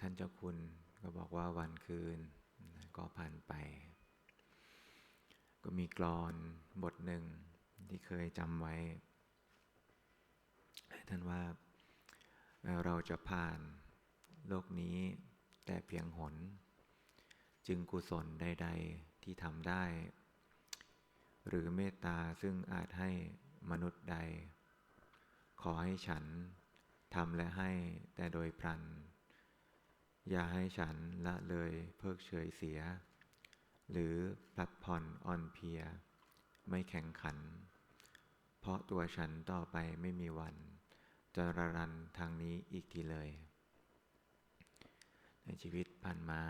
ท่านเจ้าคุณก็บอกว่าวันคืนก็ผ่านไป ก็มีกรอนบทหนึ่งที่เคยจำไว้ ท่านว่าเราจะผ่านโลกนี้แต่เพียงหน จึงกุศลใด ๆที่ทำได้ หรือเมตตาซึ่งอาจให้มนุษย์ใด ขอให้ฉันทำและให้แต่โดยพลัน อย่าให้ฉันละเลยเพิกเฉยเสีย หรือพลัดผ่อนอ่อนเพลีย ไม่แข็งขัน เพราะตัวฉันต่อไปไม่มีวัน จะระรันทางนี้อีกทีเลย ในชีวิตผ่านมา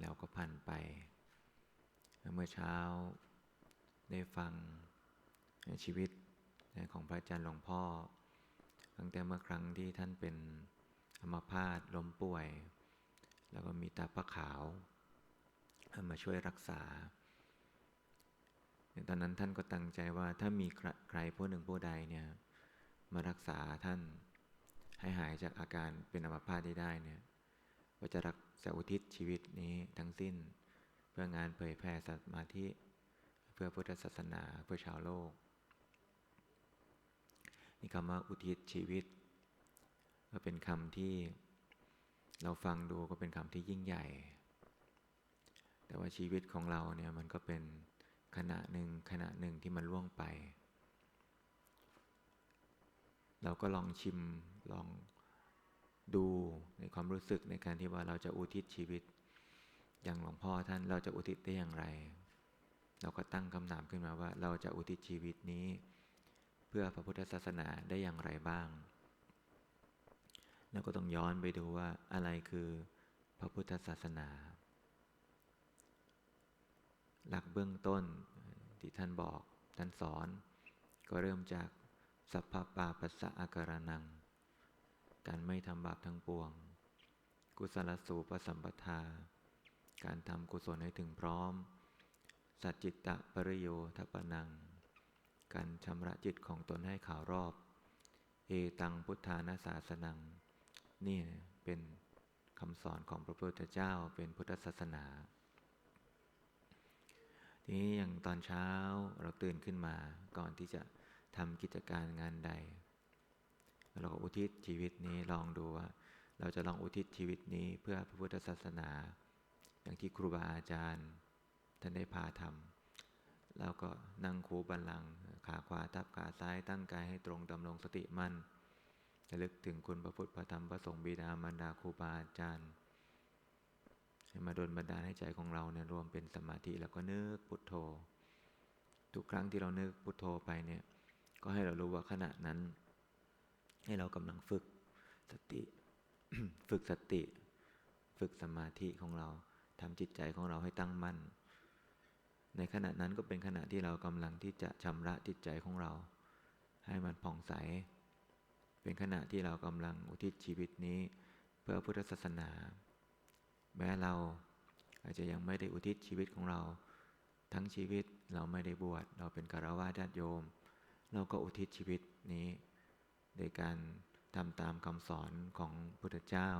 แล้วก็ผ่านไป เมื่อเช้าได้ฟังในชีวิตของพระอาจารย์หลวงพ่อ ตั้งแต่เมื่อครั้งที่ท่านเป็นอัมพาตล้มป่วย แล้วก็มีตาพระขาวมาช่วยรักษา ตอนนั้นท่านก็ตั้งใจว่าถ้ามีใครผู้หนึ่งผู้ใดเนี่ยมารักษาท่านให้หายจากอาการเป็นอัมพาตได้ได้เนี่ยก็จะรักษาอุทิศชีวิตนี้ทั้งสิ้น เพื่องานเผยแผ่สมาธิเพื่อพุทธศาสนาเพื่อชาวโลก นี่คำว่าอุทิศชีวิต ก็เป็นคำที่ เราฟังดูก็เป็นคำที่ยิ่งใหญ่ แต่ว่าชีวิตของเราเนี่ยมันก็เป็นขณะหนึ่งขณะหนึ่งที่มันล่วงไป เราก็ลองชิมลองดูในความรู้สึกในการที่ว่าเราจะอุทิศชีวิต อย่างหลวงพ่อท่านเราจะอุทิศได้อย่างไร เราก็ตั้งคำถามขึ้นมาว่า เราจะอุทิศชีวิตนี้ เพื่อพระพุทธศาสนาได้อย่างไรบ้าง แล้วก็ต้องย้อนไปดูว่าอะไรคือพระพุทธศาสนา หลักเบื้องต้นที่ท่านบอกท่านสอน ก็เริ่มจากสัพพปาปัสสะอาการนัง การไม่ทำบาปทั้งปวง กุศลสูปสัมปทา การทำกุศลให้ถึงพร้อม สัจจิตตะปริโยทปนัง การชำระจิตของตนให้ข่าวรอบ เอตังพุทธานาสาสนัง นี่เป็นคำสอนของพระพุทธเจ้าเป็นพุทธศาสนา ทีนี้อย่างตอนเช้าเราตื่นขึ้นมาก่อนที่จะทำกิจการงานใด เราก็อุทิศชีวิตนี้ลองดูว่า เราจะลองอุทิศชีวิตนี้เพื่อพระพุทธศาสนา อย่างที่ครูบาอาจารย์ท่านได้พาทำแล้วก็นั่งคูบันลังขาขวาทับขาซ้ายตั้งกายให้ตรงดำรงสติมั่น จะลึกถึงคุณพระพุทธพระธรรมพระสงฆ์บิดามารดาครูบาอาจารย์ให้มาดลบันดาลให้ใจของเราเนี่ยรวมเป็นสมาธิแล้วก็นึกพุทโธ ทุกครั้งที่เรานึกพุทโธไปเนี่ย ก็ให้เรารู้ว่าขณะนั้น ให้เรากำลังฝึกสติ ฝึกสติ ฝึกสมาธิของเราทำจิตใจของเราให้ตั้งมั่น ในขณะนั้นก็เป็นขณะที่เรากำลังที่จะชำระจิตใจของเรา ให้มันผ่องใส เป็นขณะที่เรากำลังอุทิศชีวิตนี้ เพื่อพุทธศาสนา แม้เราอาจจะยังไม่ได้อุทิศชีวิตของเรา ทั้งชีวิตเราไม่ได้บวชเราเป็นคารวะญาติโยม เราก็อุทิศชีวิตนี้ โดยการทำตามคำสอนของพุทธเจ้า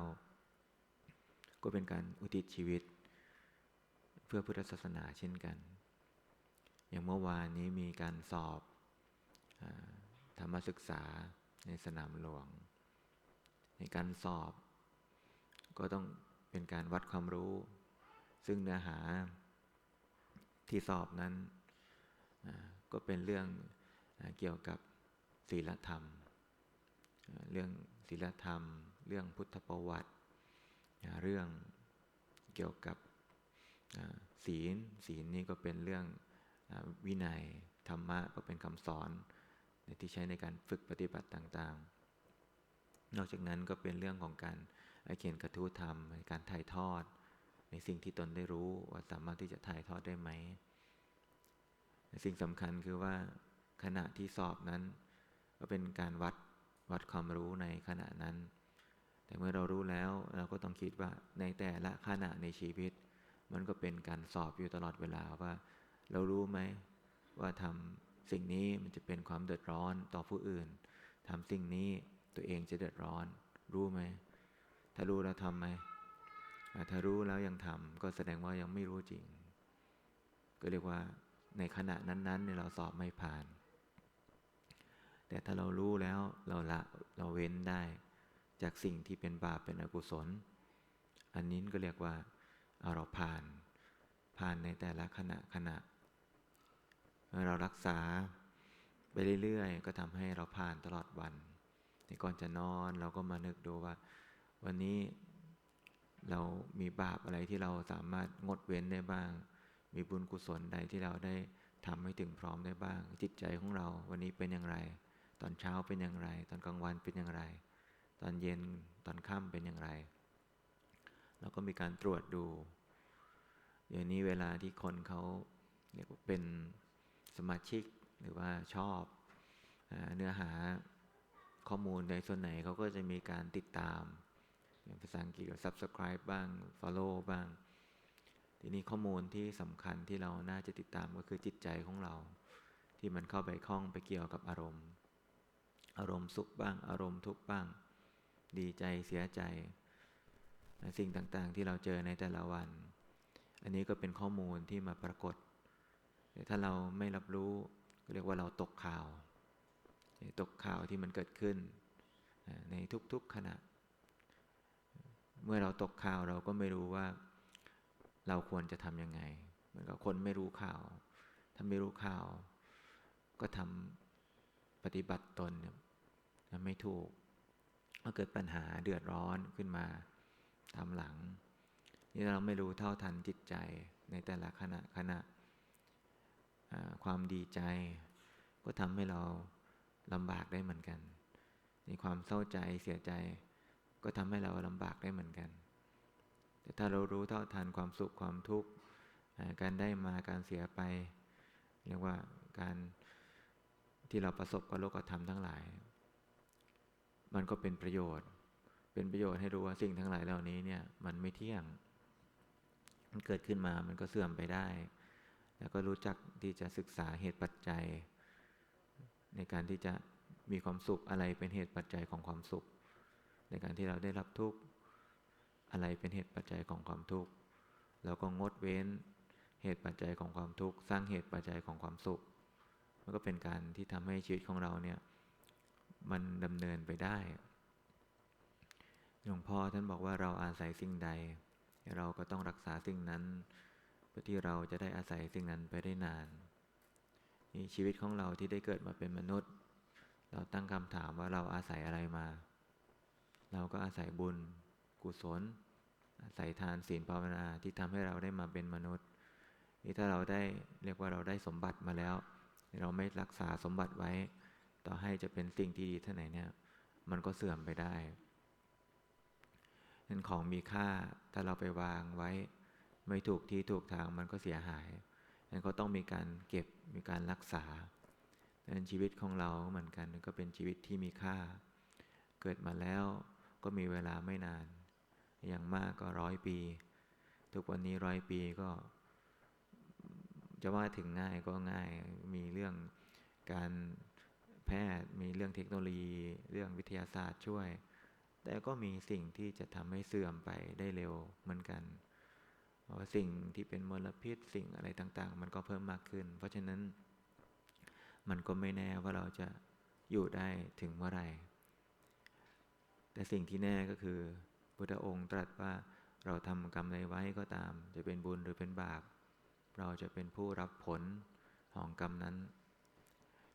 ก็เป็นการอุทิศชีวิต เพื่อพุทธศาสนาเช่นกัน อย่างเมื่อวานนี้มีการสอบธรรมศึกษา ในสนามหลวง ในการสอบ ก็ต้องเป็นการวัดความรู้ ซึ่งเนื้อหาที่สอบนั้น ก็เป็นเรื่องเกี่ยวกับศีลธรรม เรื่องศีลธรรม เรื่องพุทธประวัติ เรื่องเกี่ยวกับศีล ศีลนี่ก็เป็นเรื่องวินัยธรรมะก็เป็นคำสอน ที่ใช้ในการฝึกปฏิบัติต่างๆ นอกจากนั้นก็เป็นเรื่องของการเขียนกระทู้ธรรม การถ่ายทอด ในสิ่งที่ตนได้รู้ว่าสามารถที่จะถ่ายทอดได้ไหม สิ่งสำคัญคือว่าขณะที่สอบนั้น ก็เป็นการวัดวัดความรู้ในขณะนั้น แต่เมื่อเรารู้แล้วเราก็ต้องคิดว่าในแต่ละขณะในชีวิต มันก็เป็นการสอบอยู่ตลอดเวลาว่า เรารู้ไหมว่าทำ สิ่งนี้มันจะเป็นความเดือดร้อนต่อผู้อื่นทำสิ่งนี้ตัวเองจะเดือดร้อน รู้ไหม ถ้ารู้แล้วทำไหมถ้ารู้แล้วยังทำก็แสดงว่ายังไม่รู้จริง ก็เรียกว่าในขณะนั้นๆเนี่ยเราสอบไม่ผ่าน แต่ถ้าเรารู้แล้วเราละเราเว้นได้ จากสิ่งที่เป็นบาปเป็นอกุศล อันนี้ก็เรียกว่าเอาเราผ่าน ผ่านในแต่ละขณะขณะ เรารักษาไปเรื่อยๆ ก็ทำให้เราผ่านตลอดวันก่อนจะนอนเราก็มานึกดูว่า วันนี้เรามีบาปอะไรที่เราสามารถงดเว้นได้บ้าง มีบุญกุศลใดที่เราได้ทำให้ถึงพร้อมได้บ้าง จิตใจของเราวันนี้เป็นอย่างไร ตอนเช้าเป็นอย่างไร ตอนกลางวันเป็นอย่างไร ตอนเย็นตอนค่ำเป็นอย่างไร เราก็มีการตรวจดูเดี๋ยวนี้เวลาที่คนเขาเรียกว่าเป็น สมาชิกหรือว่าชอบเนื้อหาข้อมูลในส่วนไหนเขาก็จะมีการติดตามภาษาอังกฤษ subscribe บ้าง follow บ้าง ทีนี้ข้อมูลที่สำคัญที่เราน่าจะติดตามก็คือจิตใจของเรา ที่มันเข้าไปคล้องไปเกี่ยวกับอารมณ์ อารมณ์สุขบ้าง อารมณ์ทุกข์บ้าง ดีใจเสียใจ สิ่งต่างๆที่เราเจอในแต่ละวัน อันนี้ก็เป็นข้อมูลที่มาปรากฏ ถ้าเราไม่รับรู้เรียกว่าเราตกข่าว ตกข่าวที่มันเกิดขึ้น ในทุกๆขณะ เมื่อเราตกข่าวเราก็ไม่รู้ว่าเราควรจะทำยังไงเหมือนกับคนไม่รู้ข่าวถ้าไม่รู้ข่าว ก็ทำปฏิบัติตนไม่ถูกก็เกิดปัญหาเดือดร้อนขึ้นมาทำหลัง นี่เราไม่รู้เท่าทันจิตใจในแต่ละขณะขณะ ความดีใจ ก็ทำให้เราลำบากได้เหมือนกัน ในความเศร้าใจเสียใจ ก็ทำให้เราลำบากได้เหมือนกัน แต่ถ้าเรารู้เท่าทันความสุขความทุกข์การได้มาการเสียไป เรียกว่าการที่เราประสบกับโลกธรรมทั้งหลาย มันก็เป็นประโยชน์ เป็นประโยชน์ให้รู้ว่าสิ่งทั้งหลายเหล่านี้เนี่ย มันไม่เที่ยง มันเกิดขึ้นมามันก็เสื่อมไปได้ แล้วก็รู้จักที่จะศึกษาเหตุปัจจัย ในการที่จะมีความสุขอะไรเป็นเหตุปัจจัยของความสุข ในการที่เราได้รับทุกข์อะไรเป็นเหตุปัจจัยของความทุกข์แล้วก็งดเว้นเหตุปัจจัยของความทุกข์สร้างเหตุปัจจัยของความสุขมันก็เป็นการที่ทำให้ชีวิตของเราเนี่ยมันดำเนินไปได้หลวงพ่อท่านบอกว่าเราอาศัยสิ่งใด เราก็ต้องรักษาสิ่งนั้น พื่อที่เราจะได้อาศัยสิ่งนั้นไปได้นานนี่ชีวิตของเราที่ได้เกิดมาเป็นมนุษย์ เราตั้งคำถามว่าเราอาศัยอะไรมา เราก็อาศัยบุญ กุศล อาศัยทานศีลภาวนาที่ทำให้เราได้มาเป็นมนุษย์นี่ถ้าเราได้เรียกว่าเราได้สมบัติมาแล้ว เราไม่รักษาสมบัติไว้ ต่อให้จะเป็นสิ่งที่ดีเท่าไหนเนี่ย มันก็เสื่อมไปได้นั้นของมีค่าถ้าเราไปวางไว้ ไม่ถูกที่ถูกทางมันก็เสียหายนั้นก็ต้องมีการเก็บมีการรักษาดังนั้นชีวิตของเราเหมือนกันก็เป็นชีวิตที่มีค่า เกิดมาแล้วก็มีเวลาไม่นาน อย่างมากก็ร้อยปี ทุกวันนี้ร้อยปีก็ จะว่าถึงง่ายก็ง่าย มีเรื่องการแพทย์ มีเรื่องเทคโนโลยี เรื่องวิทยาศาสตร์ช่วย แต่ก็มีสิ่งที่จะทำให้เสื่อมไปได้เร็วเหมือนกัน สิ่งที่เป็นมลพิษสิ่งอะไรต่าง ๆ มันก็เพิ่มมากขึ้น เพราะฉะนั้นมันก็ไม่แน่ว่าเราจะอยู่ได้ถึงเมื่อไหร่ แต่สิ่งที่แน่ก็คือพุทธองค์ตรัสว่าเราทำกรรมใดไว้ก็ตาม จะเป็นบุญหรือเป็นบาป เราจะเป็นผู้รับผลของกรรมนั้น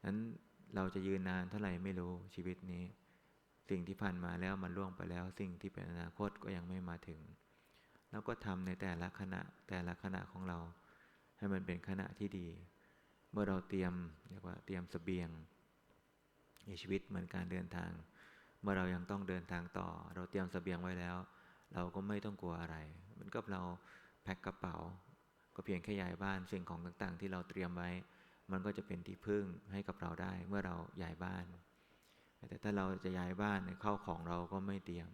นั้นเราจะยืนนานเท่าไหร่ไม่รู้ชีวิตนี้ สิ่งที่ผ่านมาแล้วมันล่วงไปแล้ว สิ่งที่เป็นอนาคตก็ยังไม่มาถึง แล้วก็ทำในแต่ละขณะแต่ละขณะของเรา ให้มันเป็นขณะที่ดี เมื่อเราเตรียมเรียกว่าเตรียมสเสบียงในชีวิตเหมือนการเดินทาง เมื่อเรายังต้องเดินทางต่อ เราเตรียมสเสบียงไว้แล้ว เราก็ไม่ต้องกลัวอะไรเหมือนกับเราแพ็คกระเป๋า ก็เพียงแค่ย้ายบ้านสิ่งของต่างๆ ที่เราเตรียมไว้ มันก็จะเป็นที่พึ่งให้กับเราได้เมื่อเราย้ายบ้าน แต่ถ้าเราจะย้ายบ้านเข้าของเราก็ไม่เตรียม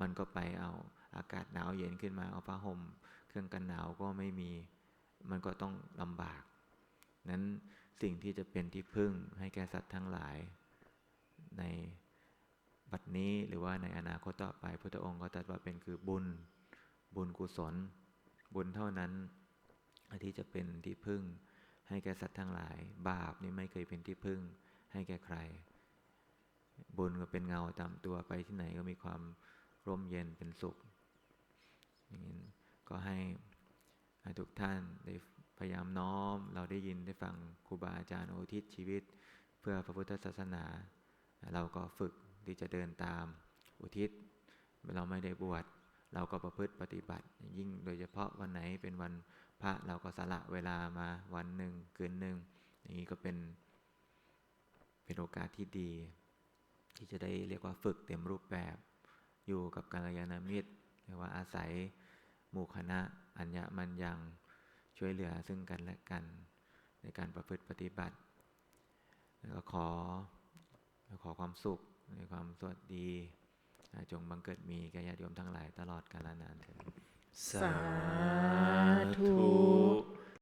มันก็ไปเอา อากาศหนาวเย็นขึ้นมาเอาผ้าห่มเครื่องกันหนาวก็ไม่มีมันก็ต้องลำบาก นั้นสิ่งที่จะเป็นที่พึ่งให้แก่สัตว์ทั้งหลาย ในบัดนี้หรือว่าในอนาคตต่อไปพระองค์ก็ตรัสว่าเป็นคือบุญ บุญกุศล บุญเท่านั้นที่จะเป็นที่พึ่ง ให้แก่สัตว์ทั้งหลาย บาปนี่ไม่เคยเป็นที่พึ่ง ให้แก่ใคร บุญก็เป็นเงาตามตัวไปที่ไหนก็มีความร่มเย็นเป็นสุข อย่างนี้ก็ให้ทุกท่านได้พยายามน้อม เราได้ยินได้ฟังครูบาอาจารย์อุทิศชีวิต เพื่อพระพุทธศาสนา เราก็ฝึกที่จะเดินตามอุทิศ เราไม่ได้บวชเราก็ประพฤติปฏิบัติ ยิ่งโดยเฉพาะวันไหนเป็นวันพระเราก็สละเวลามาวันหนึ่งคืนหนึ่งอย่างนี้ก็เป็นเป็นโอกาสที่ดี ที่จะได้เรียกว่าฝึกเต็มรูปแบบ อยู่กับกัลยาณมิตร เรียกว่าอาศัยหมู่คณะอัญญมัญยังช่วยเหลือซึ่งกันและกันในการประพฤติปฏิบัติ แล้วก็ขอขอความสุขในความสวัสดี จงบังเกิดมีแก่ญาติโยมทั้งหลายตลอดกาลนานเถิดสาธุ